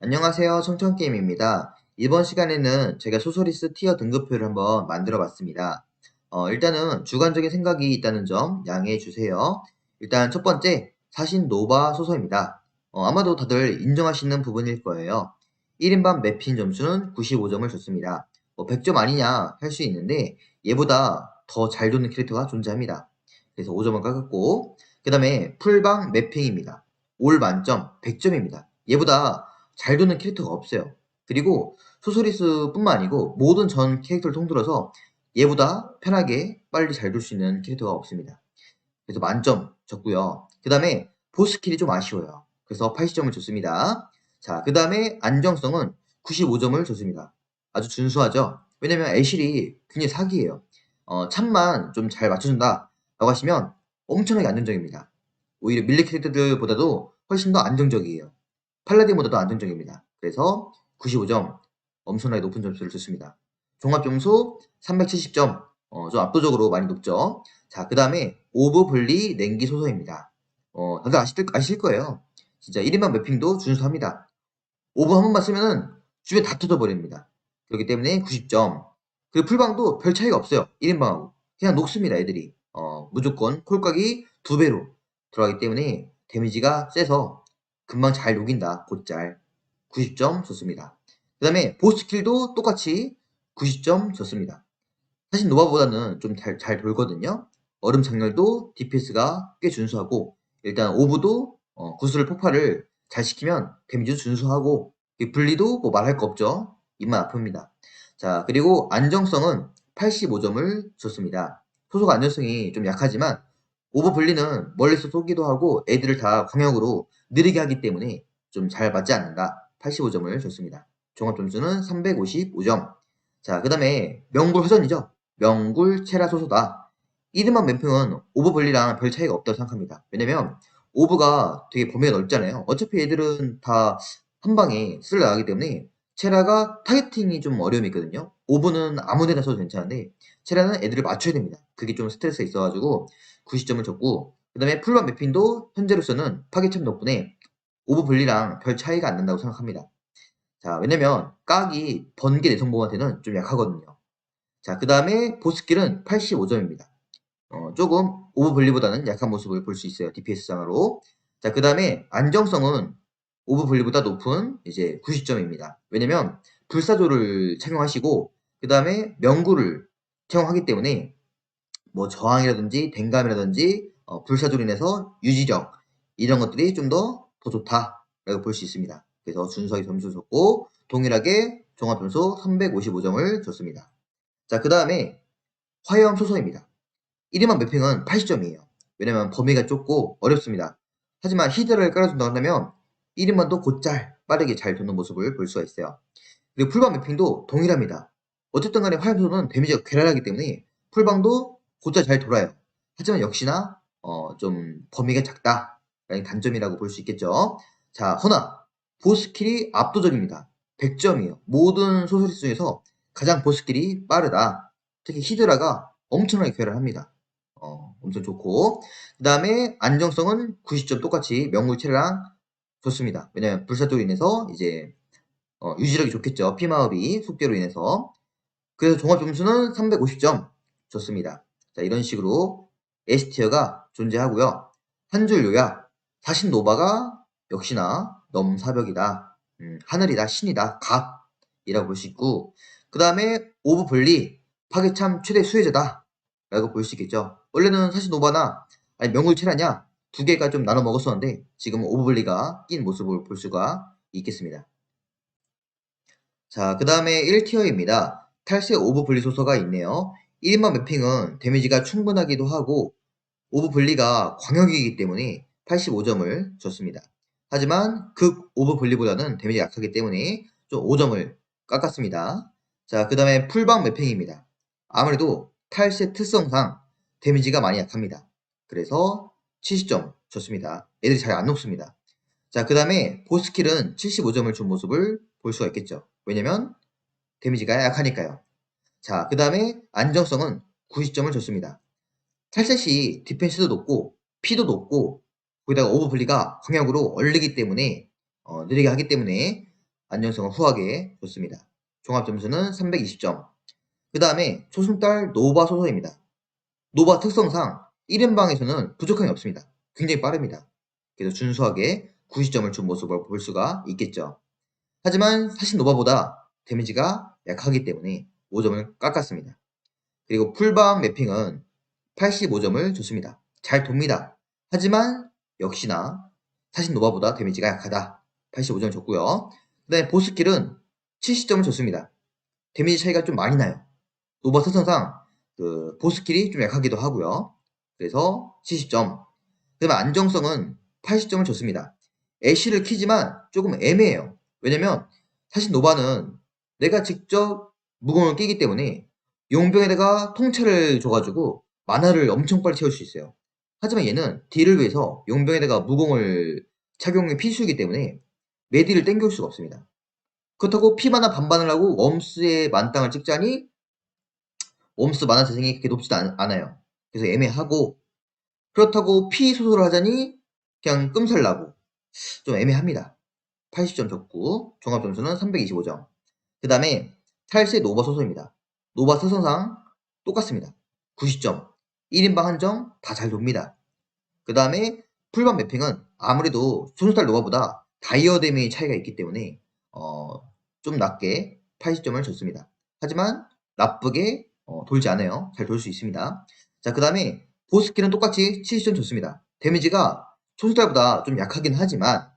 안녕하세요. 청천게임입니다. 이번 시간에는 제가 소설리스 티어 등급표를 한번 만들어 봤습니다. 어, 일단은 주관적인 생각이 있다는 점 양해해 주세요. 일단 첫 번째, 사신 노바 소설입니다. 어, 아마도 다들 인정하시는 부분일 거예요. 1인방 매핑 점수는 95점을 줬습니다. 뭐 100점 아니냐 할 수 있는데 얘보다 더 잘 도는 캐릭터가 존재합니다. 그래서 5점을 깎았고 그 다음에 풀방 매핑입니다. 올 만점 100점입니다. 얘보다 잘 도는 캐릭터가 없어요. 그리고 소소리스뿐만 아니고 모든 전 캐릭터를 통틀어서 얘보다 편하게 빨리 잘 돌 수 있는 캐릭터가 없습니다. 그래서 만점 줬고요. 그 다음에 보스킬이 좀 아쉬워요. 그래서 80점을 줬습니다. 자, 그 다음에 안정성은 95점을 줬습니다. 아주 준수하죠? 왜냐면 애실이 굉장히 사기예요. 어, 참만 좀 잘 맞춰준다 라고 하시면 엄청나게 안정적입니다. 오히려 밀리 캐릭터들보다도 훨씬 더 안정적이에요. 팔라딘보다도 안정적입니다. 그래서 95점 엄청나게 높은 점수를 줬습니다. 종합점수 370점 어, 좀 압도적으로 많이 높죠. 자, 그 다음에 오브블리 냉기 소서입니다. 어, 다들 아실, 아실 거예요. 진짜 1인방 매핑도 준수합니다. 오브 한 번만 쓰면은 주변 다 터져버립니다. 그렇기 때문에 90점. 그리고 풀방도 별 차이가 없어요. 1인방하고. 그냥 녹습니다, 애들이. 어, 무조건 콜각이 두 배로 들어가기 때문에 데미지가 세서 금방 잘 녹인다. 곧잘. 90점 줬습니다. 그 다음에 보스킬도 똑같이 90점 줬습니다. 사실 노바보다는 좀 잘 잘 돌거든요. 얼음 장렬도 DPS가 꽤 준수하고 일단 오브도 어, 구슬 폭발을 잘 시키면 데미지도 준수하고 이 분리도 뭐 말할 거 없죠. 입만 아픕니다. 자 그리고 안정성은 85점을 줬습니다. 소속 안정성이 좀 약하지만 오버 분리는 멀리서 쏘기도 하고 애들을 다 광역으로 느리게 하기 때문에 좀 잘 맞지 않는다. 85점을 줬습니다. 종합 점수는 355점. 자, 그 다음에 명굴 회전이죠. 명굴 체라 소소다. 이름만 램핑은 오브 분리랑 별 차이가 없다고 생각합니다. 왜냐면 오브가 되게 범위가 넓잖아요. 어차피 애들은 다 한 방에 쓸려 나가기 때문에 체라가 타겟팅이 좀 어려움이 있거든요. 오브는 아무 데나 써도 괜찮은데 체라는 애들을 맞춰야 됩니다. 그게 좀 스트레스가 있어가지고 90점을 줬고 그 다음에 풀런 매핑도 현재로서는 파괴참 덕분에 오브 분리랑 별 차이가 안 난다고 생각합니다. 자, 왜냐면 깍이 번개 내성범한테는 좀 약하거든요. 자, 그 다음에 보스킬은 85점입니다. 어, 조금 오브 분리보다는 약한 모습을 볼 수 있어요. DPS상으로. 자, 그 다음에 안정성은 오브 분리보다 높은 이제 90점입니다. 왜냐면 불사조를 착용하시고 그 다음에 명구를 착용하기 때문에 뭐 저항이라든지 댕감이라든지 어, 불사조로 인해서 유지력 이런 것들이 좀 더더 좋다라고 볼 수 있습니다. 그래서 준수하게 점수 줬고 동일하게 종합 점수 355점을 줬습니다. 자, 그 다음에 화염 소서입니다. 1인만 매핑은 80점이에요. 왜냐면 범위가 좁고 어렵습니다. 하지만 히드를 깔아준다고 한다면 1인만도 곧잘 빠르게 잘 도는 모습을 볼 수가 있어요. 그리고 풀방 매핑도 동일합니다. 어쨌든 간에 화염 소서는 데미지가 괴랄하기 때문에 풀방도 곧잘 잘 돌아요. 하지만 역시나 어, 좀 범위가 작다라는 단점이라고 볼 수 있겠죠. 자, 허나 보스킬이 압도적입니다. 100점이에요. 모든 소설리 중에서 가장 보스킬이 빠르다. 특히 히드라가 엄청나게 괴랄합니다. 어, 엄청 좋고 그 다음에 안정성은 90점 똑같이 명물체랑 좋습니다. 왜냐면 불사조로 인해서 이제 어, 유지력이 좋겠죠. 피마업이 속도로 인해서 그래서 종합 점수는 350점 좋습니다. 자 이런 식으로 S티어가 존재하고요. 한 줄 요약 사신 노바가 역시나 넘사벽이다. 음, 하늘이다. 신이다. 갑이라고 볼 수 있고 그 다음에 오브 분리 파괴참 최대 수혜자다. 라고 볼 수 있겠죠. 원래는 사실 노바나 아니 명굴체라냐 두 개가 좀 나눠 먹었었는데 지금은 오브블리가 낀 모습을 볼 수가 있겠습니다. 자, 그 다음에 1티어입니다. 탈세 오브블리 소서가 있네요. 1인만 매핑은 데미지가 충분하기도 하고 오브블리가 광역이기 때문에 85점을 줬습니다. 하지만 극 오브블리보다는 데미지가 약하기 때문에 좀 5점을 깎았습니다. 자, 그 다음에 풀방 매핑입니다. 아무래도 탈세 특성상 데미지가 많이 약합니다. 그래서 70점 줬습니다. 애들이 잘 안 녹습니다. 자, 그 다음에 보스킬은 75점을 준 모습을 볼 수가 있겠죠. 왜냐면 데미지가 약하니까요. 자, 그 다음에 안정성은 90점을 줬습니다. 탈셋이 디펜스도 높고 피도 높고 거기다가 오버블리가 광역으로 얼리기 때문에 어, 느리게 하기 때문에 안정성은 후하게 줬습니다. 종합 점수는 320점. 그 다음에 초승달 노바 소서입니다. 노바 특성상 1인방에서는 부족함이 없습니다. 굉장히 빠릅니다. 그래서 준수하게 90점을 준 모습을 볼 수가 있겠죠. 하지만 사실 노바보다 데미지가 약하기 때문에 5점을 깎았습니다. 그리고 풀방 매핑은 85점을 줬습니다. 잘 돕니다. 하지만 역시나 사실 노바보다 데미지가 약하다. 85점 줬고요. 그 다음에 보스킬은 70점을 줬습니다. 데미지 차이가 좀 많이 나요. 노바 특성상 그 보스킬이 좀 약하기도 하고요. 그래서 70점. 그 다음에 안정성은 80점을 줬습니다. 애쉬를 키지만 조금 애매해요. 왜냐면 사실 노바는 내가 직접 무공을 끼기 때문에 용병에다가 통찰을 줘가지고 만화를 엄청 빨리 채울 수 있어요. 하지만 얘는 딜을 위해서 용병에다가 무공을 착용이 필수이기 때문에 메디를 땡겨올 수가 없습니다. 그렇다고 피 만화 반반을 하고 웜스의 만땅을 찍자니 웜스 만화 재생이 그렇게 높지도 않, 아요 그래서 애매하고 그렇다고 피 소설을 하자니 그냥 끔살 나고 좀 애매합니다. 80점 적고 종합 점수는 325점. 그 다음에 탈세 노바 소설입니다. 노바 특성상 똑같습니다. 90점. 1인방 한정 다 잘 돕니다. 그 다음에 풀반 매핑은 아무래도 손스탈 노바보다 다이어 데미 차이가 있기 때문에 어, 좀 낮게 80점을 줬습니다. 하지만 나쁘게 어, 돌지 않아요. 잘 돌 수 있습니다. 자, 그 다음에 보스킬은 똑같이 70점 줬습니다. 데미지가 손스탈보다 좀 약하긴 하지만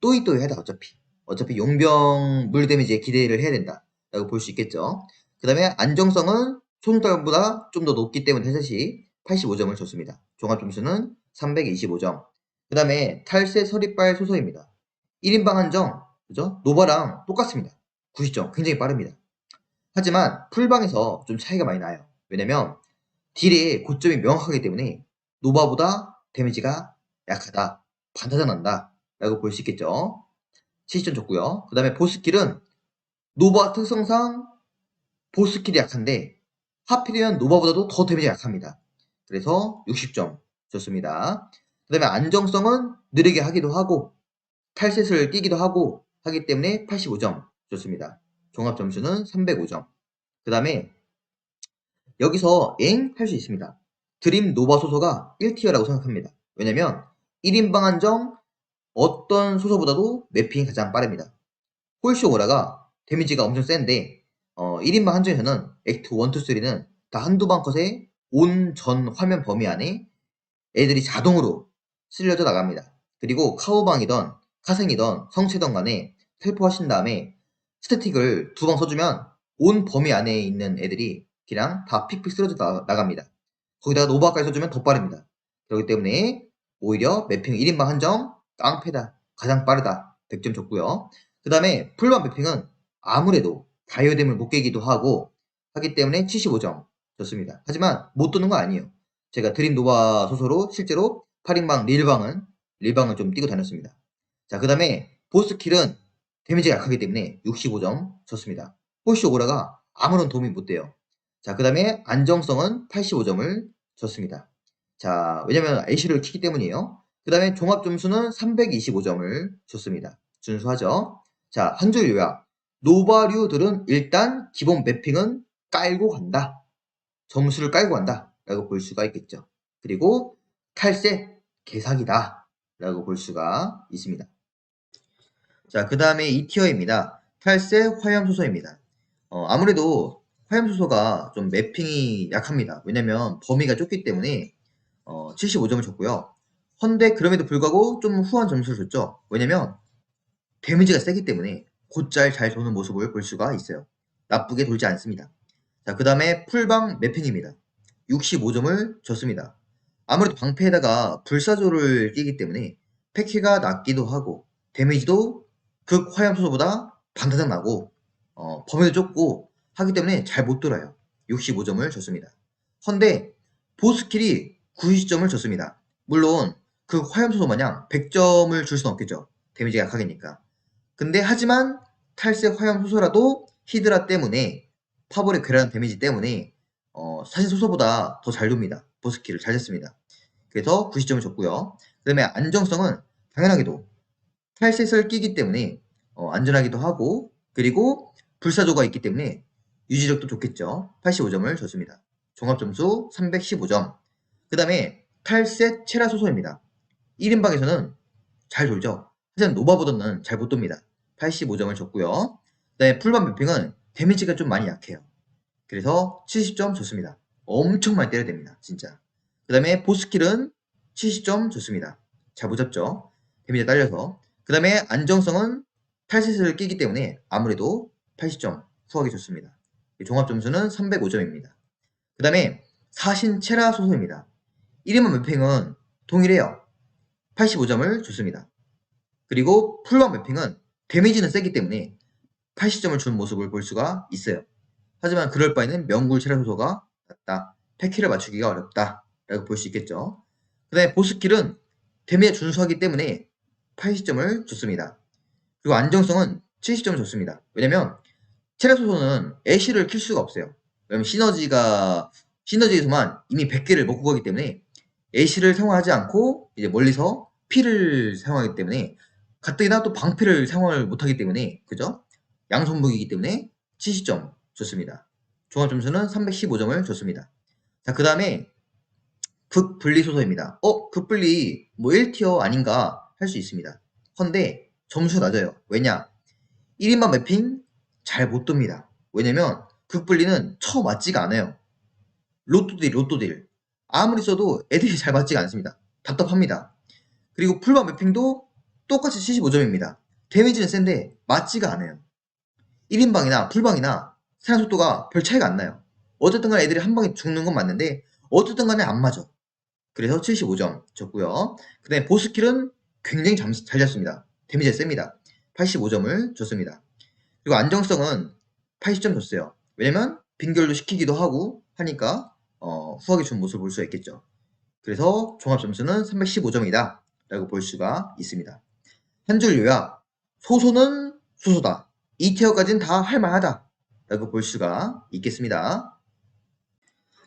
또이또이하다 어차피. 어차피 용병 물 데미지에 기대를 해야 된다. 라고 볼 수 있겠죠. 그 다음에 안정성은 손스탈보다 좀 더 높기 때문에 해셋이 85점을 줬습니다. 종합 점수는 325점. 그 다음에 탈세 서리빨 소서입니다. 1인방 한정, 그죠? 노바랑 똑같습니다. 90점. 굉장히 빠릅니다. 하지만 풀방에서 좀 차이가 많이 나요. 왜냐면 딜의 고점이 명확하기 때문에 노바보다 데미지가 약하다. 반타작 난다. 라고 볼 수 있겠죠. 70점 줬고요. 그 다음에 보스킬은 노바 특성상 보스킬이 약한데 하필이면 노바보다도 더 데미지가 약합니다. 그래서 60점 줬습니다. 그 다음에 안정성은 느리게 하기도 하고 탈셋을 끼기도 하고 하기 때문에 85점 줬습니다. 종합 점수는 305점. 그 다음에 여기서 엥? 할 수 있습니다. 드림 노바 소서가 1티어라고 생각합니다. 왜냐면 1인방 한정 어떤 소서보다도 매핑이 가장 빠릅니다. 홀쇼 오라가 데미지가 엄청 센데 어, 1인방 한정에서는 액트 1, 2, 3는 다 한두 방 컷에 온전 화면 범위 안에 애들이 자동으로 쓸려져 나갑니다. 그리고 카우방이던 카생이던 성체던 간에 텔포하신 다음에 스태틱을 두 방 써주면 온 범위 안에 있는 애들이 그냥 다 픽픽 쓰러져 나, 나갑니다. 거기다가 노바까지 써주면 더 빠릅니다. 그렇기 때문에 오히려 매핑 1인방 한정 깡패다. 가장 빠르다. 100점 줬고요. 그 다음에 풀반 매핑은 아무래도 다이어뎀을 못 깨기도 하고 하기 때문에 75점 줬습니다. 하지만 못 도는 거 아니에요. 제가 드림 노바 소서로 실제로 8인방 릴방은 릴방을 좀 뛰고 다녔습니다. 자, 그 다음에 보스 킬은 데미지가 약하기 때문에 65점 줬습니다. 홀시 오라가 아무런 도움이 못 돼요. 자, 그 다음에 안정성은 85점을 줬습니다. 자, 왜냐면 A시를 키기 때문이에요. 그 다음에 종합 점수는 325점을 줬습니다. 준수하죠? 자, 한 줄 요약. 노바류들은 일단 기본 매핑은 깔고 간다. 점수를 깔고 간다. 라고 볼 수가 있겠죠. 그리고 탈세 개사기다. 라고 볼 수가 있습니다. 자, 그 다음에 2티어입니다. 탈세 화염소서입니다. 어, 아무래도 화염소서가 좀 매핑이 약합니다. 왜냐면 범위가 좁기 때문에 어, 75점을 줬고요. 헌데 그럼에도 불구하고 좀 후한 점수를 줬죠. 왜냐면 데미지가 세기 때문에 곧잘 잘 도는 모습을 볼 수가 있어요. 나쁘게 돌지 않습니다. 자, 그 다음에 풀방 매핑입니다. 65점을 줬습니다. 아무래도 방패에다가 불사조를 끼기 때문에 패키가 낮기도 하고 데미지도 극 화염소보다 반타작 나고 어, 범위도 좁고 하기 때문에 잘 못 돌아요. 65점을 줬습니다. 헌데 보스킬이 90점을 줬습니다. 물론 그 화염소소 마냥 100점을 줄 수는 없겠죠. 데미지가 약하니까. 근데 하지만 탈색 화염 소소라도 히드라 때문에 파벌의 괴란 데미지 때문에 어, 사실 소소보다 더 잘 돕니다. 보스키를 잘 냈습니다. 그래서 90점을 줬고요. 그 다음에 안정성은 당연하게도 탈색을 끼기 때문에 어, 안전하기도 하고 그리고 불사조가 있기 때문에 유지력도 좋겠죠. 85점을 줬습니다. 종합점수 315점. 그 다음에 탈셋 체라 소소입니다. 1인방에서는 잘 돌죠. 하지만 노바보다는 잘 못 돕니다. 85점을 줬고요. 그 다음에 풀반 매핑은 데미지가 좀 많이 약해요. 그래서 70점 줬습니다. 엄청 많이 때려야 됩니다. 진짜. 그 다음에 보스킬은 70점 줬습니다. 잘 못 잡죠. 데미지 딸려서. 그 다음에 안정성은 탈셋을 끼기 때문에 아무래도 80점 후하게 줬습니다. 종합 점수는 305점입니다. 그 다음에 사신 체라 소소입니다. 1인만 매핑은 동일해요. 85점을 줬습니다. 그리고 풀반 매핑은 데미지는 세기 때문에 80점을 준 모습을 볼 수가 있어요. 하지만 그럴 바에는 명굴 체라 소소가 낫다. 패키를 맞추기가 어렵다. 라고 볼 수 있겠죠. 그 다음에 보스킬은 데미지 준수하기 때문에 80점을 줬습니다. 그리고 안정성은 70점을 줬습니다. 왜냐면 체력 소소는 애쉬를 킬 수가 없어요. 왜냐면 시너지가 시너지에서만 이미 100개를 먹고 가기 때문에 애쉬를 사용하지 않고 이제 멀리서 피를 사용하기 때문에 가뜩이나 또 방패를 사용을 못하기 때문에 그죠? 양손무기이기 때문에 70점 줬습니다. 종합 점수는 315점을 줬습니다. 자, 그 다음에 극분리 소소입니다. 어, 극분리 뭐 1티어 아닌가 할 수 있습니다. 헌데 점수가 낮아요. 왜냐? 1인만 매핑 잘못 듭니다. 왜냐면 극분리는 처 맞지가 않아요. 로또딜, 로또딜. 아무리 써도 애들이 잘 맞지가 않습니다. 답답합니다. 그리고 풀반 매핑도 똑같이 75점입니다. 데미지는 센데 맞지가 않아요. 1인방이나 풀방이나 사냥 속도가 별 차이가 안 나요. 어쨌든 간에 애들이 한 방에 죽는 건 맞는데 어쨌든 간에 안 맞아. 그래서 75점 줬고요. 그 다음에 보스킬은 굉장히 잠- 잘 잡습니다. 데미지가 셉니다. 85점을 줬습니다. 그리고 안정성은 80점 줬어요. 왜냐면 빙결도 시키기도 하고 하니까 어, 후하게 준 모습을 볼 수가 있겠죠. 그래서 종합 점수는 315점이다 라고 볼 수가 있습니다. 요약 소소는 소소다. 2티어까지는 다 할만하다 라고 볼 수가 있겠습니다.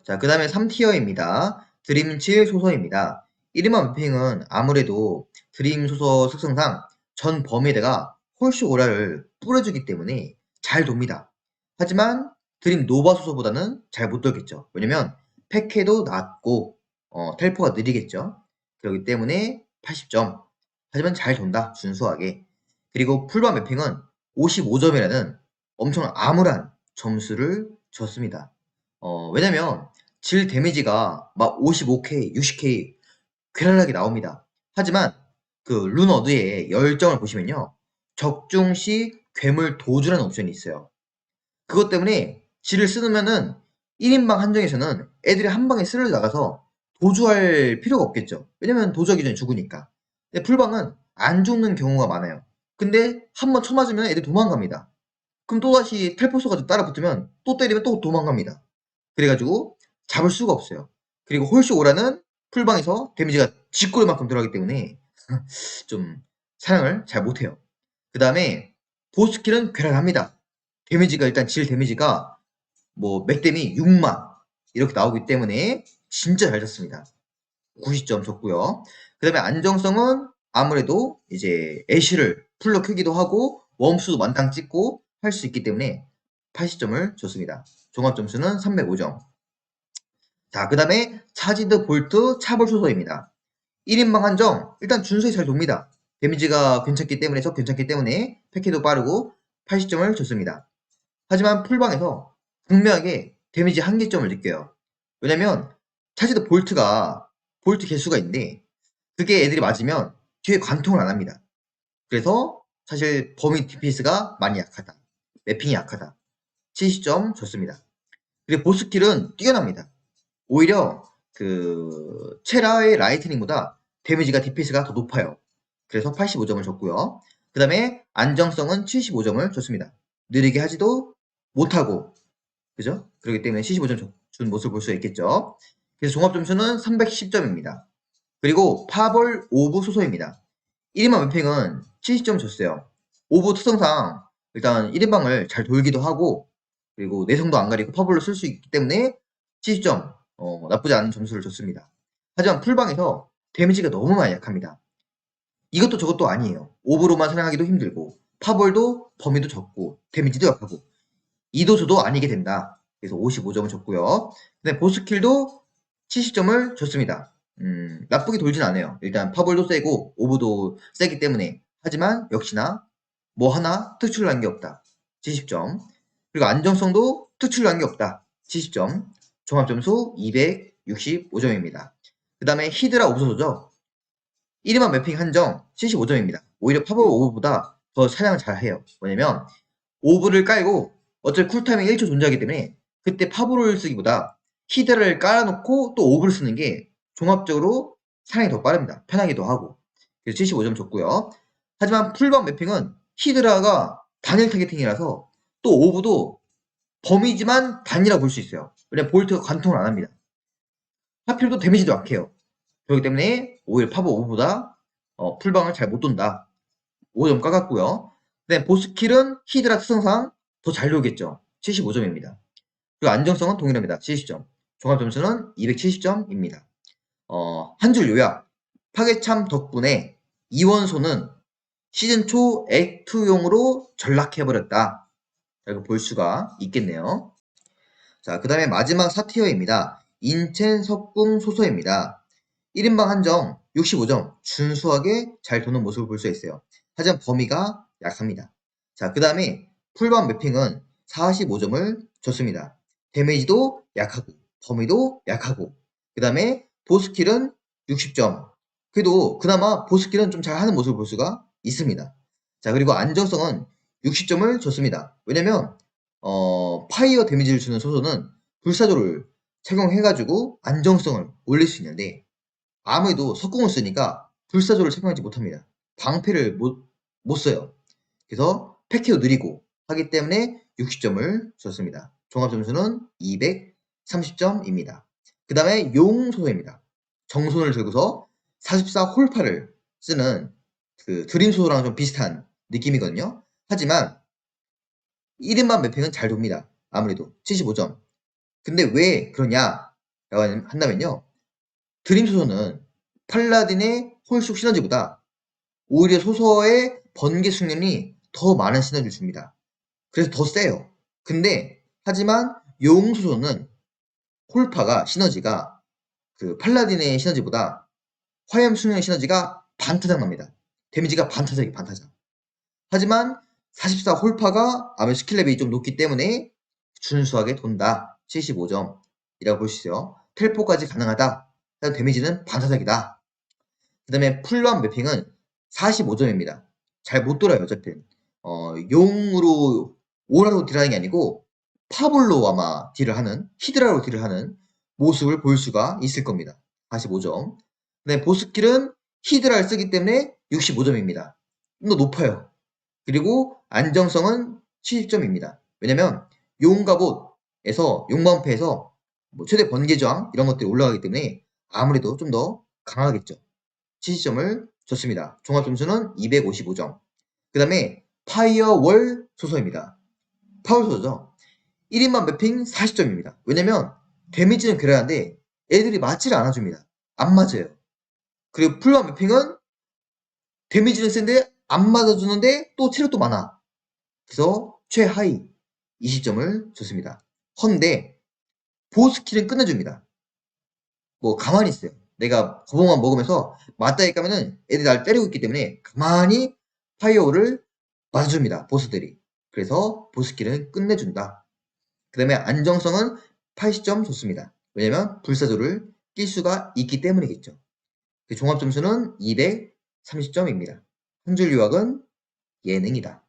자, 그 다음에 3티어입니다. 드림칠 소서입니다. 이름만 매핑은 아무래도 드림 소서 특성상 전 범위에다가 홀쇼 오라를 뿌려주기 때문에 잘 돕니다. 하지만 드림 노바 소서보다는 잘 못 돌겠죠. 왜냐면 팩해도 낮고 어, 텔포가 느리겠죠. 그렇기 때문에 80점. 하지만 잘 돈다. 순수하게. 그리고 풀반 매핑은 55점이라는 엄청 암울한 점수를 줬습니다. 어, 왜냐면 질 데미지가 막 55k, 60k 괴랄하게 나옵니다. 하지만 그 루너드의 열정을 보시면요. 적중 시 괴물 도주라는 옵션이 있어요. 그것 때문에 질을 쓰면은 1인방 한정에서는 애들이 한 방에 쓸려 나가서 도주할 필요가 없겠죠. 왜냐면 도주하기 전에 죽으니까. 풀방은 안 죽는 경우가 많아요. 근데 한 번 쳐맞으면 애들이 도망갑니다. 그럼 또다시 텔포소가 따라 붙으면 또 때리면 또 도망갑니다. 그래가지고 잡을 수가 없어요. 그리고 홀쇼 오라는 풀방에서 데미지가 쥐꼬리만큼 들어가기 때문에 좀 사냥을 잘 못해요. 그 다음에 보스킬은 괴랄합니다. 데미지가 일단 질 데미지가 뭐 맥데미 6만 이렇게 나오기 때문에 진짜 잘 잤습니다. 90점 줬고요. 그 다음에 안정성은 아무래도 이제 애쉬를 풀로 크기도 하고 웜수도 만땅 찍고 할 수 있기 때문에 80점을 줬습니다. 종합 점수는 305점. 자, 그 다음에 차지드 볼트 차볼 소서입니다. 1인방 한정 일단 준수히 잘 돕니다. 데미지가 괜찮기 때문에 적 괜찮기 때문에 패키도 빠르고 80점을 줬습니다. 하지만 풀방에서 분명하게 데미지 한계점을 느껴요. 왜냐면 차지드 볼트가 볼트 개수가 있는데 그게 애들이 맞으면 뒤에 관통을 안 합니다. 그래서 사실 범위 DPS가 많이 약하다. 맵핑이 약하다. 70점 줬습니다. 그리고 보스킬은 뛰어납니다. 오히려 그 체라의 라이트닝보다 데미지가 DPS가 더 높아요. 그래서 85점을 줬고요. 그 다음에 안정성은 75점을 줬습니다. 느리게 하지도 못하고 그죠? 그렇기 때문에 75점 준 모습을 볼 수 있겠죠. 그래서 종합 점수는 310점입니다. 그리고 파벌 오브 소소입니다. 1인방 맵핑은 70점 줬어요. 오브 특성상 일단 1인방을 잘 돌기도 하고 그리고 내성도 안 가리고 파벌로 쓸 수 있기 때문에 70점 어, 나쁘지 않은 점수를 줬습니다. 하지만 풀방에서 데미지가 너무 많이 약합니다. 이것도 저것도 아니에요. 오브로만 사냥하기도 힘들고 파벌도 범위도 적고 데미지도 약하고 이도수도 아니게 된다. 그래서 55점을 줬고요. 근데 보스킬도 70점을 줬습니다. 음, 나쁘게 돌진 않아요. 일단 파벌도 세고 오브도 세기 때문에 하지만 역시나 뭐 하나 특출난 게 없다. 70점. 그리고 안정성도 특출난 게 없다. 70점. 종합점수 265점입니다. 그 다음에 히드라 오브소죠. 1위만 매핑 한정 75점입니다. 오히려 파벌 오브보다 더 사냥을 잘 해요. 뭐냐면 오브를 깔고 어차피 쿨타임이 1초 존재하기 때문에 그때 파벌을 쓰기보다 히드라를 깔아놓고 또 오브를 쓰는 게 종합적으로 사냥이 더 빠릅니다. 편하기도 하고. 그래서 75점 줬고요. 하지만 풀방 매핑은 히드라가 단일 타겟팅이라서 또 오브도 범위지만 단이라 볼 수 있어요. 왜냐면 볼트가 관통을 안 합니다. 하필 또 데미지도 약해요. 그렇기 때문에 오히려 파버 오브보다 어, 풀방을 잘 못 돈다. 5점 깎았고요. 네, 보스킬은 히드라 특성상 더잘 나오겠죠. 75점입니다. 그리고 안정성은 동일합니다. 70점. 종합점수는 270점입니다. 어, 한 줄 요약. 파괴참 덕분에 이원소는 시즌 초 액투용으로 전락해버렸다. 이렇게 볼 수가 있겠네요. 자, 그 다음에 마지막 사티어입니다. 인첸 석궁 소서입니다. 1인방 한정 65점 준수하게 잘 도는 모습을 볼 수 있어요. 하지만 범위가 약합니다. 자, 그 다음에 풀밤 매핑은 45점을 줬습니다. 데미지도 약하고 범위도 약하고 그 다음에 보스킬은 60점 그래도 그나마 보스킬은 좀 잘하는 모습을 볼 수가 있습니다. 자 그리고 안정성은 60점을 줬습니다. 왜냐면 어, 파이어 데미지를 주는 소소는 불사조를 착용해가지고 안정성을 올릴 수 있는데 아무래도 석궁을 쓰니까 불사조를 착용하지 못합니다. 방패를 못, 못 써요. 그래서 패키도 느리고 하기 때문에 60점을 줬습니다. 종합점수는 230점입니다. 그 다음에 용 소소입니다. 정손을 들고서 44 홀파를 쓰는 그 드림 소소랑 좀 비슷한 느낌이거든요. 하지만 1인만 매핑은 잘 돕니다. 아무래도 75점. 근데 왜 그러냐? 라고 한다면요. 드림 소소는 팔라딘의 홀쑥 시너지보다 오히려 소서의 번개 숙련이 더 많은 시너지를 줍니다. 그래서 더 세요. 근데 하지만 용 소소는 홀파가 시너지가 그 팔라딘의 시너지보다 화염 숙련의 시너지가 반타작 납니다. 데미지가 반타작이 반타작. 하지만 44 홀파가 아무 스킬 레벨이 좀 높기 때문에 준수하게 돈다. 75점이라고 볼 수 있어요. 텔포까지 가능하다. 데미지는 반타작이다. 그 다음에 풀런 매핑은 45점입니다. 잘 못 돌아요, 어차피. 어, 용으로 오라로 딜하는 게 아니고 파볼로 아마 딜을 하는, 히드라로 딜을 하는 모습을 볼 수가 있을 겁니다. 45점. 네, 보스킬은 히드라를 쓰기 때문에 65점입니다. 좀 더 높아요. 그리고 안정성은 70점입니다. 왜냐면 용갑옷에서 용방패에서 뭐 최대 번개저항 이런 것들이 올라가기 때문에 아무래도 좀 더 강하겠죠. 70점을 줬습니다. 종합점수는 255점. 그 다음에 파이어월 소서입니다. 파워 소서죠. 1인만 매핑 40점입니다. 왜냐면 데미지는 그래야 하는데 애들이 맞지를 않아줍니다. 안 맞아요. 그리고 풀러 매핑은 데미지는 센데 안 맞아주는데 또 체력도 많아. 그래서 최하위 20점을 줬습니다. 헌데 보스킬은 끝내줍니다. 뭐 가만히 있어요. 내가 거봉만 먹으면서 맞다이 까면은 애들이 날 때리고 있기 때문에 가만히 파이어를 맞아줍니다. 보스들이. 그래서 보스킬은 끝내준다. 그 다음에 안정성은 80점 좋습니다. 왜냐면 불사조를 낄 수가 있기 때문이겠죠. 그 종합점수는 230점입니다. 한줄 유학은 예능이다.